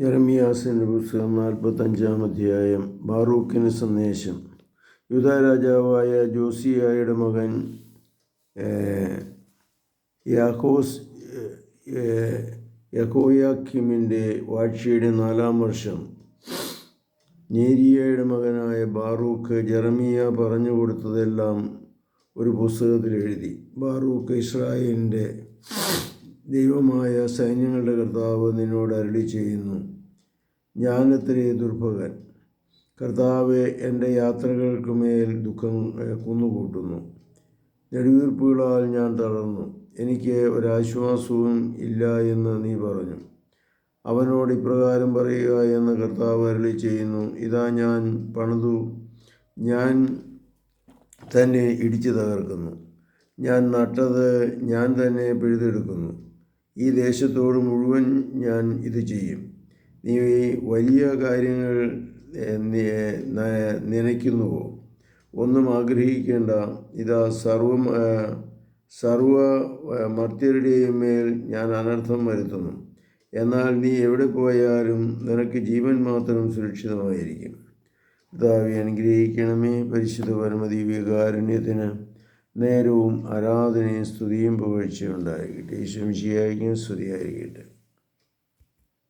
യെറമിയാസിന്റെ പുസ്തകം നാൽപ്പത്തഞ്ചാം അധ്യായം ബാറൂക്കിന് സന്ദേശം. യുദ്ധ രാജാവായ ജോസിയായുടെ മകൻ യാഹോസ് യഹോയാക്കിമിന്റെ വാഴ്ചയുടെ നാലാം വർഷം. നേരിയയുടെ മകനായ ബാറൂക്ക് ജെറമിയ പറഞ്ഞു കൊടുത്തതെല്ലാം ഒരു പുസ്തകത്തിൽ എഴുതി. ബാറൂക്ക് ഇസ്രായേലിന്റെ ദൈവമായ സൈന്യങ്ങളുടെ കർത്താവ് നിന്നോട് അരളി ചെയ്യുന്നു. ഞാനത്രേ ദുർഭകൻ കർത്താവ് എന്റെ യാത്രകൾക്ക് മേൽ ദുഃഖം കുന്നുകൂട്ടുന്നു. നെടുവീർപ്പുകളാൽ ഞാൻ തളർന്നു. എനിക്ക് ഒരാശ്വാസവും ഇല്ല എന്ന് നീ പറഞ്ഞു. അവനോട് ഇപ്രകാരം പറയുക എന്ന് കർത്താവ് അരളി ചെയ്യുന്നു. ഇതാ ഞാൻ പണിതു. ഞാൻ തന്നെ ഇടിച്ചു തകർക്കുന്നു. ഞാൻ നട്ടത് ഞാൻ തന്നെ പിഴുതെടുക്കുന്നു. ഈ ദേശത്തോട് മുഴുവൻ ഞാൻ ഇത് ചെയ്യും. നീ വലിയ കാര്യങ്ങൾ നനയ്ക്കുന്നുവോ? ഒന്നും ആഗ്രഹിക്കേണ്ട. ഇതാ സർവ സർവ മർത്യരുടെയും മേൽ ഞാൻ അനർത്ഥം വരുത്തുന്നു. എന്നാൽ നീ എവിടെ പോയാലും നിനക്ക് ജീവൻ മാത്രം സുരക്ഷിതമായിരിക്കും. ഇതാവി അനുഗ്രഹിക്കണമേ പരിശുദ്ധ പരമദീവികാരുണ്യത്തിന്. നേരവും ആരാധനയും സ്തുതിയും പുകഴ്ചയും ഉണ്ടായിരിക്കട്ടെ. ഈശ്വംശിയായിരിക്കും സ്തുതിയായിരിക്കട്ടെ.